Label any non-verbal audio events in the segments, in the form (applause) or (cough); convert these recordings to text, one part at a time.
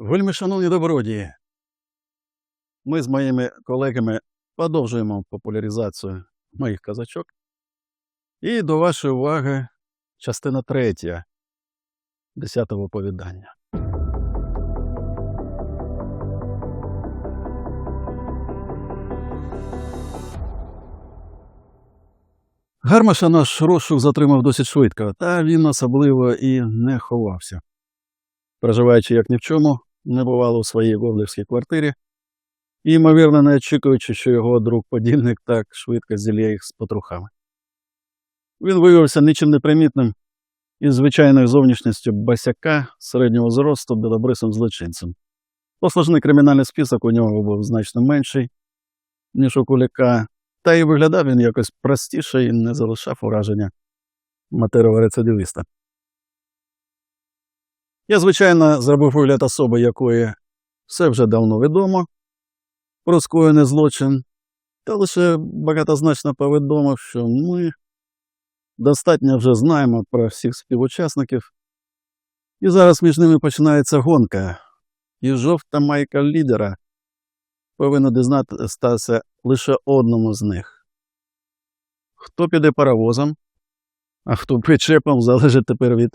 Вельми шановні добродії, ми з моїми колегами продовжуємо популяризацію моїх казачок. І до вашої уваги частина третя десятого оповідання. Гармаша наш розшук затримав досить швидко, та він особливо і не ховався. Проживаючи як ні в чому, не бувало у своїй горлівській квартирі, і, ймовірно, не очікуючи, що його друг-подільник так швидко зілє їх з потрухами. Він виявився нічим непримітним із звичайною зовнішністю басяка середнього зросту білобрисим злочинцем. Послужний кримінальний список у нього був значно менший, ніж у куліка, та й виглядав він якось простіше і не залишав ураження матерого рецидивіста. Я, звичайно, зробив вигляд особи, якої все вже давно відомо. Про скоєний злочин, та лише багатозначно повідомив, що ми достатньо вже знаємо про всіх співучасників, і зараз між ними починається гонка, і жовта майка лідера повинна дізнатися лише одному з них. Хто піде паровозом, а хто причепом, залежить тепер від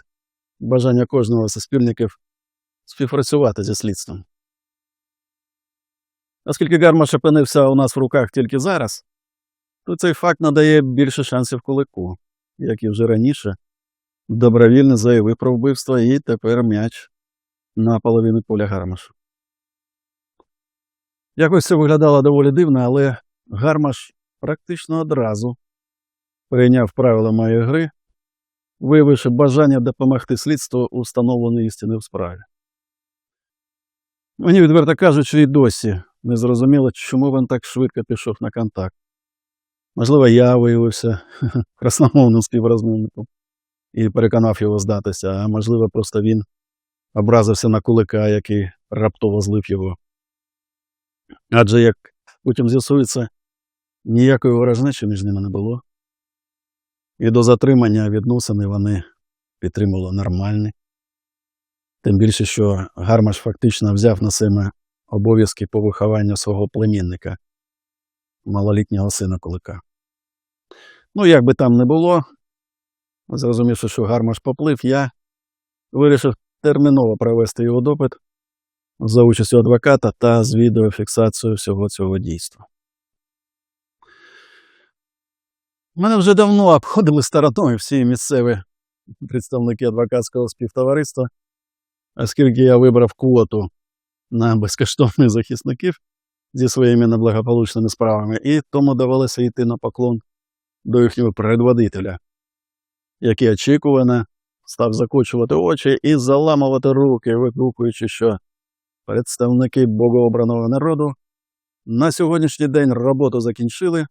бажання кожного з спільників співпрацювати зі слідством. Оскільки Гармаш опинився у нас в руках тільки зараз, то цей факт надає більше шансів кулику, як і вже раніше, добровільно заявив про вбивство і тепер м'яч на половину поля Гармашу. Якось це виглядало доволі дивно, але Гармаш практично одразу прийняв правила моєї гри, виявивши бажання допомогти слідству у встановленій істини в справі. Мені, відверто кажучи, і досі не зрозуміло, чому він так швидко пішов на контакт. Можливо, я виявився (laughs) красномовним співрозмовником і переконав його здатися, а можливо, просто він образився на кулика, який раптово злив його. Адже, як потім з'ясується, ніякої ворожнечі між ними не було. І до затримання відносини вони підтримували нормальні. Тим більше, що Гармаш фактично взяв на себе обов'язки по вихованню свого племінника, малолітнього сина Кулика. Ну, як би там не було, зрозумівши, що Гармаш поплив, я вирішив терміново провести його допит за участю адвоката та з відеофіксацією всього цього дійства. Мене вже давно обходили стороною всі місцеві представники адвокатського співтовариства, оскільки я вибрав квоту на безкоштовних захисників зі своїми неблагополучними справами, і тому довелося йти на поклон до їхнього предводителя, який очікувано став закочувати очі і заламувати руки, викрукуючи, що представники богообраного народу на сьогоднішній день роботу закінчили,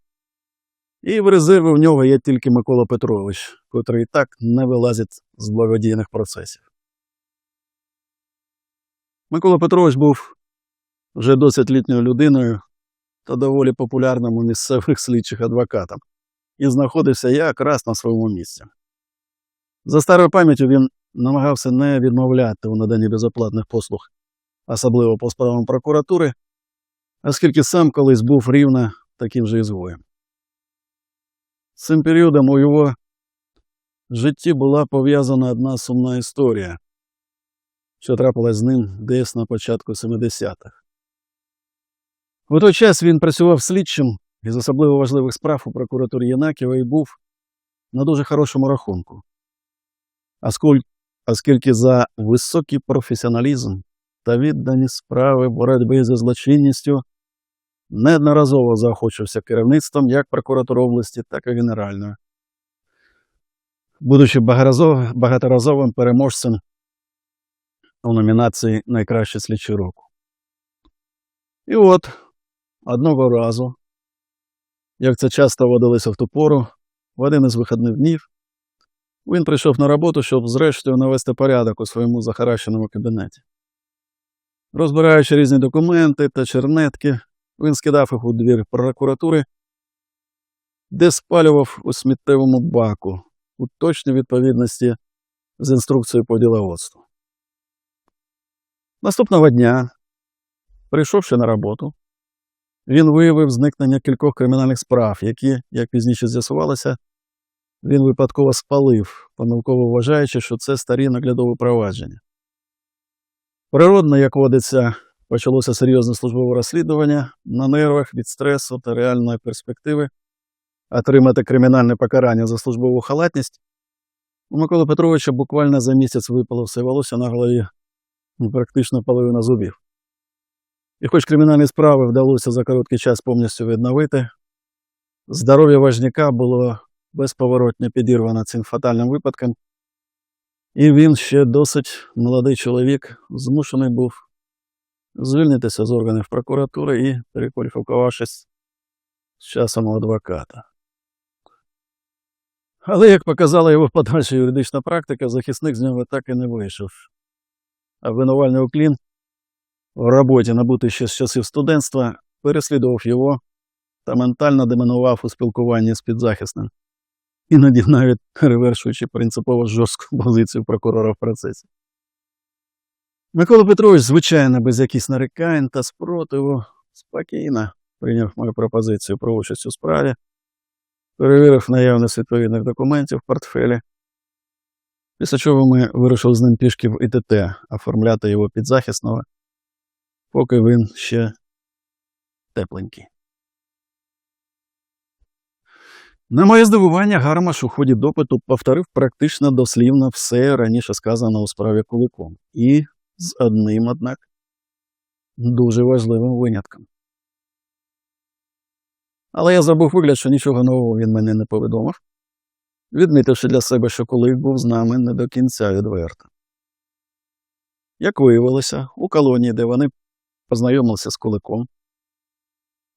і в резерві в нього є тільки Микола Петрович, котрий так не вилазить з благодійних процесів. Микола Петрович був вже досить літньою людиною та доволі популярним у місцевих слідчих адвокатам і знаходився якраз на своєму місці. За старою пам'яттю він намагався не відмовляти у наданні безоплатних послуг, особливо по справам прокуратури, оскільки сам колись був рівно таким же ізгоєм. Цим періодом у його житті була пов'язана одна сумна історія, що трапилась з ним десь на початку 70-х. У той час він працював слідчим із особливо важливих справ у прокуратурі Єнаківа і був на дуже хорошому рахунку. Оскільки за високий професіоналізм та віддані справи боротьби зі злочинністю неодноразово заохочувався керівництвом як прокуратури області, так і генеральної, будучи багаторазовим переможцем у номінації Найкращий слідчий року. І от одного разу, як це часто водилося в ту пору, в один із вихідних днів, він прийшов на роботу, щоб зрештою навести порядок у своєму захаращеному кабінеті. Розбираючи різні документи та чернетки, він скидав їх у двір прокуратури, де спалював у сміттєвому баку у точній відповідності з інструкцією по діловодству. Наступного дня, прийшовши на роботу, він виявив зникнення кількох кримінальних справ, які, як пізніше з'ясувалося, він випадково спалив, помилково вважаючи, що це старі наглядові провадження. Природно, як водиться, почалося серйозне службове розслідування на нервах від стресу та реальної перспективи отримати кримінальне покарання за службову халатність. У Миколи Петровича буквально за місяць випало все волосся на голові, практично половина зубів. І хоч кримінальні справи вдалося за короткий час повністю відновити, здоров'я важняка було безповоротно підірвано цим фатальним випадком, і він ще досить молодий чоловік змушений був звільнитися з органів прокуратури і перекваліфікувавшись з часом у адвоката. Але, як показала його подальша юридична практика, захисник з нього так і не вийшов. А винувальний уклін в роботі, набутий ще з часів студентства, переслідував його та ментально домінував у спілкуванні з підзахисним, іноді навіть перевершуючи принципово жорстку позицію прокурора в процесі. Микола Петрович, звичайно, без якихось нарікань та спротиву, спокійно прийняв мою пропозицію про участь у справі, перевірив наявність відповідних документів в портфелі, після чого ми вирушили з ним пішки в ІТТ оформляти його підзахисного, поки він ще тепленький. На моє здивування, Гармаш у ході допиту повторив практично дослівно все раніше сказано у справі Куликом. І з одним, однак, дуже важливим винятком. Але я забув вигляд, що нічого нового він мене не повідомив, відмітивши для себе, що Кулик був з нами не до кінця відверто. Як виявилося, у колонії, де вони познайомилися з Куликом,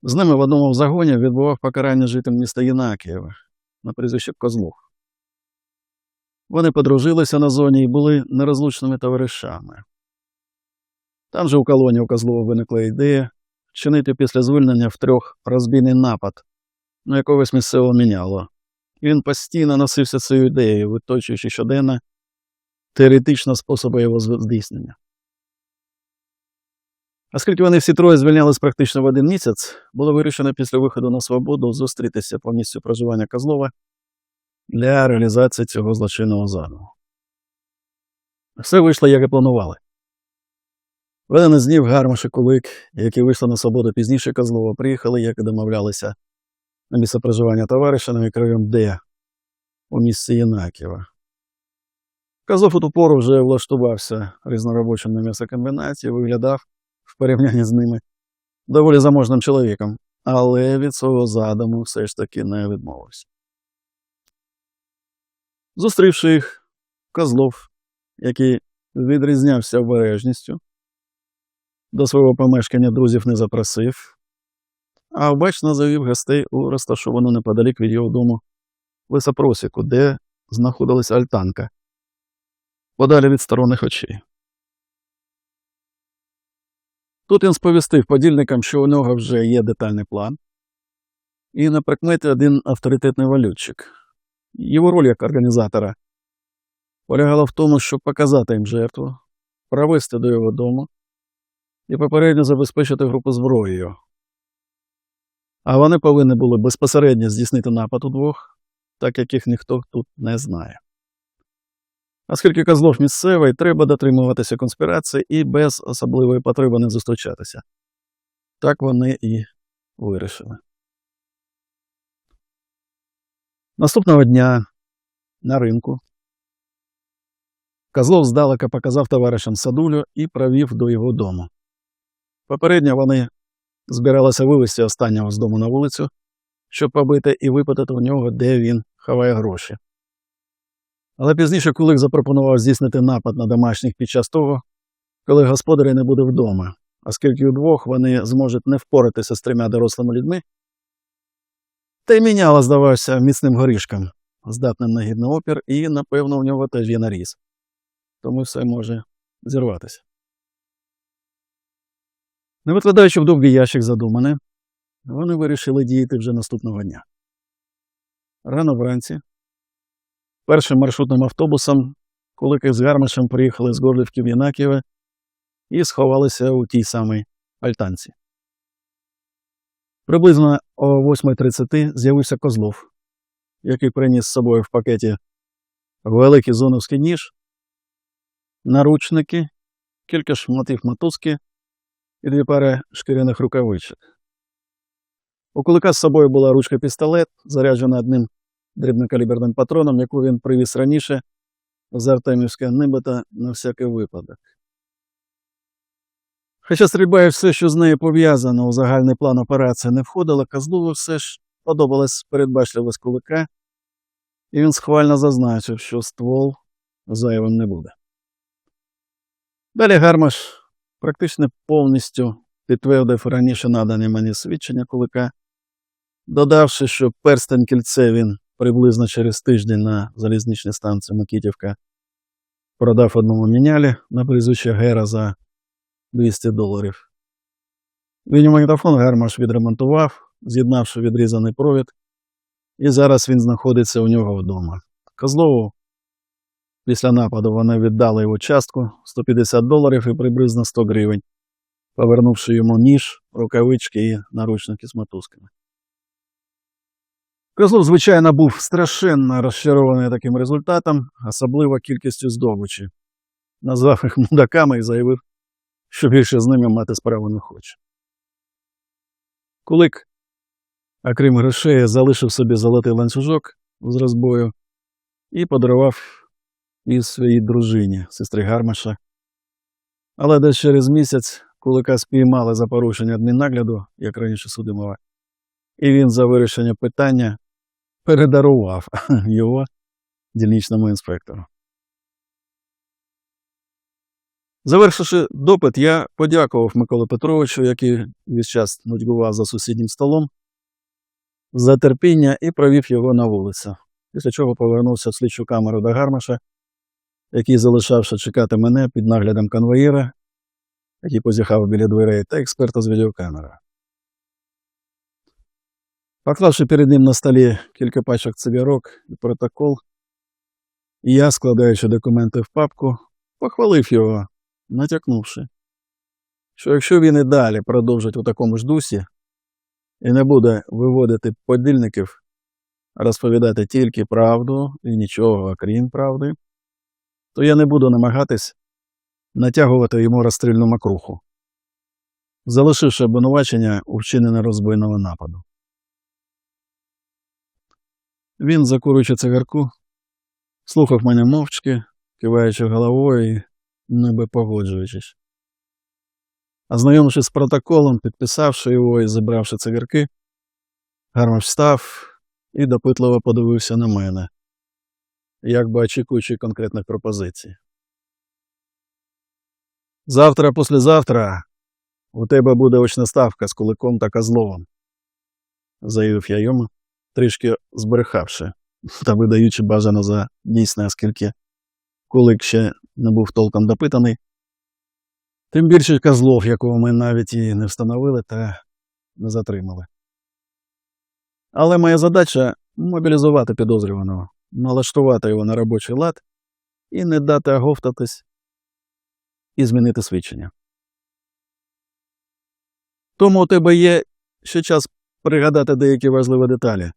з ними в одному загоні відбував покарання житель міста Єнакієва на прізвище Козлов. Вони подружилися на зоні і були нерозлучними товаришами. Там же у колонії у Козлова виникла ідея вчинити після звільнення втрьох розбійний напад, на якогось місцевого міняло. Він постійно носився цією ідеєю, виточуючи щоденно теоретично способи його здійснення. Оскільки вони всі троє звільнялись практично в один місяць, було вирішено після виходу на свободу зустрітися по місцю проживання Козлова для реалізації цього злочинного задуму. Все вийшло, як і планували. В один із днів Гармаш Кулик, які вийшли на свободу пізніше Козлова, приїхали, як і домовлялися, на місце проживання товариша на мікрорайон Д у місці Єнаківа. Козлов у ту пору вже влаштувався різноробочим на м'ясокомбінаті, виглядав в порівнянні з ними доволі заможним чоловіком, але від свого задуму все ж таки не відмовився. Зустрівши їх, Козлов, який відрізнявся обережністю, до свого помешкання друзів не запросив, а обачно завів гостей у розташовану неподалік від його дому лисопросіку, де знаходилась альтанка, подалі від сторонних очей. Тут він сповістив подільникам, що у нього вже є детальний план, і на прикметі один авторитетний валютчик. Його роль як організатора полягала в тому, щоб показати їм жертву, провести до його дому і попередньо забезпечити групу зброєю. А вони повинні були безпосередньо здійснити напад удвох, так як їх ніхто тут не знає. Оскільки Козлов місцевий, треба дотримуватися конспірації і без особливої потреби не зустрічатися. Так вони і вирішили. Наступного дня на ринку Козлов здалека показав товаришам садулю і провів до його дому. Попередньо вони збиралися вивезти останнього з дому на вулицю, щоб побити і випитати у нього, де він ховає гроші. Але пізніше Кулик запропонував здійснити напад на домашніх під час того, коли господаря не буде вдома, оскільки удвох вони зможуть не впоратися з трьома дорослими людьми, та й міняло, здавався, міцним горішком, здатним на гідний опір, і, напевно, в нього теж є наріз. Тому все може зірватися. Не викладаючи в довгий ящик задумане, вони вирішили діяти вже наступного дня. Рано вранці Першим маршрутним автобусом, коли з Гармашем приїхали з Горлівки в Янаківе, і сховалися у тій самій альтанці. Приблизно о 8.30 з'явився Козлов, який приніс з собою в пакеті великий зоновський ніж, наручники, кілька шматів мотузки і дві пари шкіряних рукавичок. У кулика з собою була ручка пістолет, заряджена одним дрібнокаліберним патроном, яку він привіз раніше з Артемівська на всякий випадок. Хоча стрільба і все, що з нею пов'язано у загальний план операції не входило, Козлову все ж подобалась передбачливість кулика, і він схвально зазначив, що ствол зайвим не буде. Далі Гармаш практично повністю підтвердив раніше надані мені свідчення кулика, додавши, що перстень кільце він приблизно через тиждень на залізничній станції Микітівка продав одному мінялі на прізвище Гера за 200 доларів. Відеомагнітофон Гермаш відремонтував, з'єднавши відрізаний провід, і зараз він знаходиться у нього вдома. Козлову після нападу вони віддали його частку 150 доларів і приблизно 100 гривень, повернувши йому ніж, рукавички і наручники з мотузками. Козлов, звичайно, був страшенно розчарований таким результатом, особливо кількістю здобичі. Назвав їх мудаками і заявив, що більше з ними мати справу не хоче. Кулик, окрім грошей, залишив собі золотий ланцюжок з розбою і подарував і своїй дружині, сестри Гармаша. Але десь через місяць кулика спіймали за порушення адміннагляду, як раніше судимова, і він за вирішення питання передарував (laughs) його дільничному інспектору. Завершивши допит, я подякував Миколі Петровичу, який весь час нудьгував за сусіднім столом, за терпіння і провів його на вулицю, після чого повернувся в слідчу камеру до Гармаша, який залишався чекати мене під наглядом конвоїра, який позіхав біля дверей, та експерта з відеокамери. Поклавши перед ним на столі кілька пачок цигарок і протокол, я, складаючи документи в папку, похвалив його, натякнувши, що якщо він і далі продовжить у такому ж дусі і не буде виводити подільників, розповідати тільки правду і нічого окрім правди, то я не буду намагатись натягувати йому розстрільну макруху, залишивши обвинувачення у вчиненні розбойного нападу. Він, закурюючи цигарку, слухав мене мовчки, киваючи головою і ніби погоджуючись. Ознайомившись з протоколом, підписавши його і забравши цигарки, Гармаш встав і допитливо подивився на мене, як би очікуючи конкретних пропозицій. Завтра, післязавтра у тебе буде очна ставка з куликом та козловом, заявив я йому, трішки збрехавши та видаючи бажано за дійсне, оскільки кулик ще не був толком допитаний. Тим більше козлов, якого ми навіть і не встановили та не затримали. Але моя задача мобілізувати підозрюваного, налаштувати його на робочий лад і не дати оговтатись і змінити свідчення. Тому у тебе є ще час пригадати деякі важливі деталі,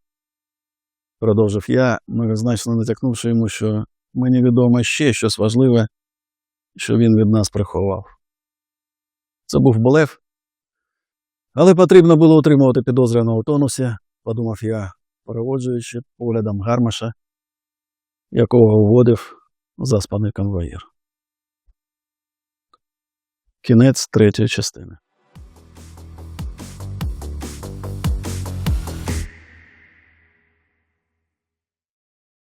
продовжив я, многозначно натякнувши йому, що мені відомо ще щось важливе, що він від нас приховав. Це був болев, але потрібно було утримувати підозрюваного тонусі, подумав я, переводжуючи поглядом гармаша, якого вводив заспаний конвоїр. Кінець третьої частини.